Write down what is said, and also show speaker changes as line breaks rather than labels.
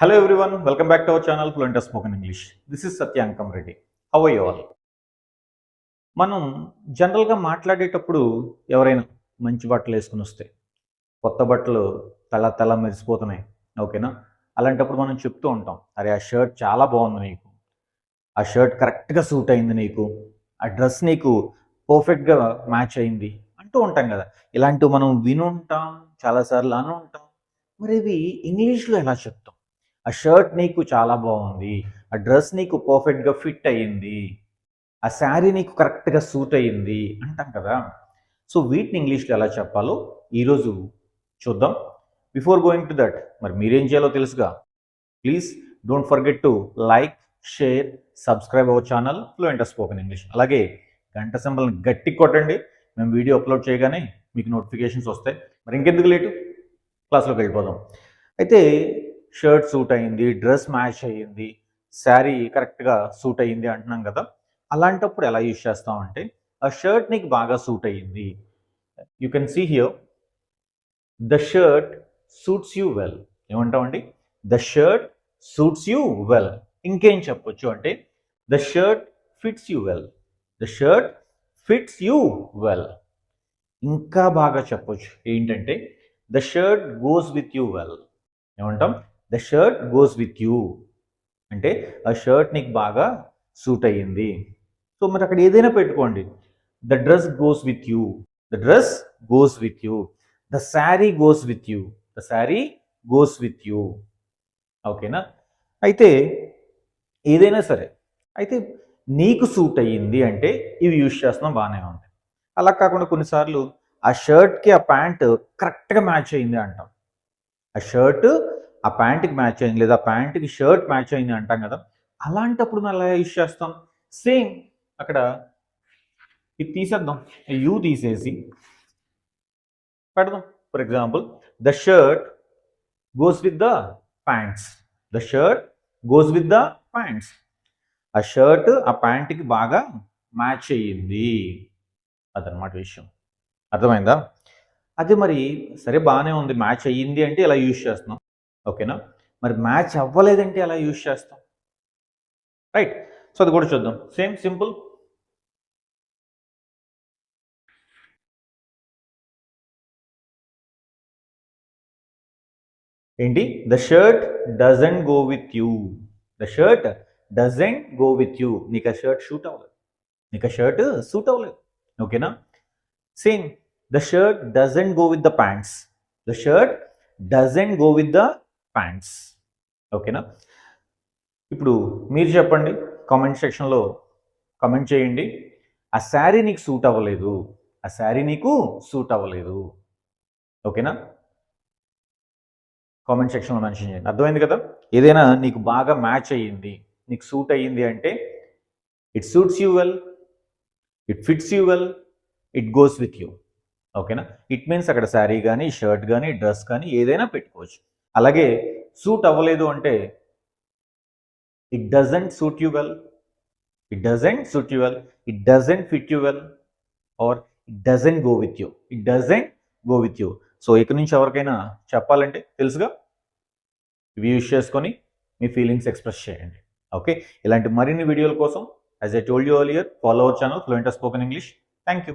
Hello everyone welcome back to our channel Fluent spoken English this is Satyankam Reddy how I all మనం జనరల్గా మాట్లాడేటప్పుడు ఎవరైనా మంచి బట్టలు వేసుకుని వస్తే కొత్త బట్టలు తల తల మెరిసిపోతున్నాయి ఓకేనా? అలాంటప్పుడు మనం చెప్తూ ఉంటాం అరే ఆ షర్ట్ చాలా బాగుంది నీకు. ఆ షర్ట్ కరెక్ట్గా సూట్ అయింది నీకు. ఆ డ్రెస్ నీకు పర్ఫెక్ట్గా మ్యాచ్ అయింది. అంటూ ఉంటాం కదా. ఇలాంటివి మనం వినుంటాం చాలాసార్లు అని ఉంటాం మరి ఇవి ఇంగ్లీష్లో ఎలా చెప్తాం? ఆ షర్ట్ నీకు చాలా బాగుంది ఆ డ్రెస్ నీకు పర్ఫెక్ట్గా ఫిట్ అయ్యింది ఆ శారీ నీకు కరెక్ట్గా సూట్ అయ్యింది అంటాం కదా. సో వీటిని ఇంగ్లీష్లో ఎలా చెప్పాలో ఈరోజు చూద్దాం. బిఫోర్ గోయింగ్ టు దట్ మరి మీరేం చేయాలో తెలుసుగా? Please don't forget to like share subscribe our channel fluent spoken English అలాగే గంట సింబల్ని గట్టి కొట్టండి. మేము వీడియో అప్లోడ్ చేయగానే మీకు నోటిఫికేషన్స్ వస్తాయి. మరి ఇంకెందుకు లేటు? క్లాస్లోకి వెళ్ళిపోదాం. అయితే షర్ట్ సూట్ అయ్యింది డ్రెస్ మ్యాచ్ అయ్యింది శారీ కరెక్ట్గా సూట్ అయ్యింది అంటున్నాం కదా. అలాంటప్పుడు ఎలా యూజ్ చేస్తామంటే ఆ షర్ట్ నీకు బాగా సూట్ అయ్యింది you can see here the shirt suits you well ఏమంటామండి the shirt suits you well ఇంకేం చెప్పొచ్చు అంటే the shirt fits you well the shirt fits you well ఇంకా బాగా చెప్పొచ్చు. ఏంటంటే the shirt goes with you well ఏమంటాం? The shirt goes with you. అంటే ఆ షర్ట్ నీకు బాగా సూట్ అయ్యింది. సో మరి అక్కడ ఏదైనా పెట్టుకోండి. The dress goes with you. The dress goes with you. The sari goes with you. The sari goes with you. ఓకేనా? అయితే ఏదైనా సరే అయితే నీకు సూట్ అయ్యింది అంటే ఇవి యూజ్ చేస్తున్నాం బాగానే ఉంటాయి. అలా కాకుండా కొన్నిసార్లు ఆ షర్ట్కి ఆ ప్యాంట్ కరెక్ట్గా మ్యాచ్ అయింది అంటాం. ఆ షర్ట్ ఆ ప్యాంట్కి మ్యాచ్ అయింది లేదా ప్యాంట్కి షర్ట్ మ్యాచ్ అయింది అంటాం కదా అలాంటప్పుడు మనం ఎలా యూజ్ చేస్తాం? సేమ్ అక్కడ ఇది తీసేద్దాం. యూ తీసేసి పెడదాం. For example the shirt goes with the pants the shirt goes with the pants ఆ షర్ట్ ఆ ప్యాంట్కి బాగా మ్యాచ్ అయ్యింది. అదనమాట విషయం. అర్థమైందా? అదే మరి సరే బాగానే ఉంది. మ్యాచ్ అయ్యింది అంటే ఇలా యూజ్ చేస్తున్నాం? ఓకేనా? మరి మ్యాచ్ అవ్వలేదంటే ఎలా యూజ్ చేస్తాం? రైట్. సో అది కూడా చూద్దాం. Same simple. ఏంటి? The shirt doesn't go with you. The shirt doesn't go with you. నీకు ఆ షర్ట్ షూట్ అవ్వలేదు. నీకు ఆ షర్ట్ సూట్ అవ్వలేదు. ఓకేనా? Same. The shirt doesn't go with the pants. The shirt doesn't go with the pants ఓకేనా ఇప్పుడు మీరు చెప్పండి కామెంట్ సెక్షన్లో కామెంట్ చేయండి. ఆ శారీ నీకు సూట్ అవ్వలేదు. ఆ శారీ నీకు సూట్ అవ్వలేదు. ఓకేనా కామెంట్ సెక్షన్లో మెన్షన్ చేయండి. అర్థమైంది కదా? ఏదైనా నీకు బాగా మ్యాచ్ అయ్యింది నీకు సూట్ అయ్యింది అంటే it suits you well it fits you well it goes with you ఓకేనా ఇట్ మీన్స్ అక్కడ శారీ కానీ షర్ట్ కానీ డ్రెస్ కానీ ఏదైనా పెట్టుకోవచ్చు. అలాగే సూట్ అవ్వలేదు అంటే it doesn't suit you well it doesn't suit you well it doesn't fit you well or it doesn't go with you it doesn't go with you so ఇక నుంచి ఎవరికైనా చెప్పాలంటే తెలుసుగా? ఇవి యూజ్ చేసుకొని మీ ఫీలింగ్స్ ఎక్స్ప్రెస్ చేయండి. ఓకే? ఇలాంటి మరిన్ని వీడియోల కోసం as I told you earlier follow our channel fluent spoken English thank you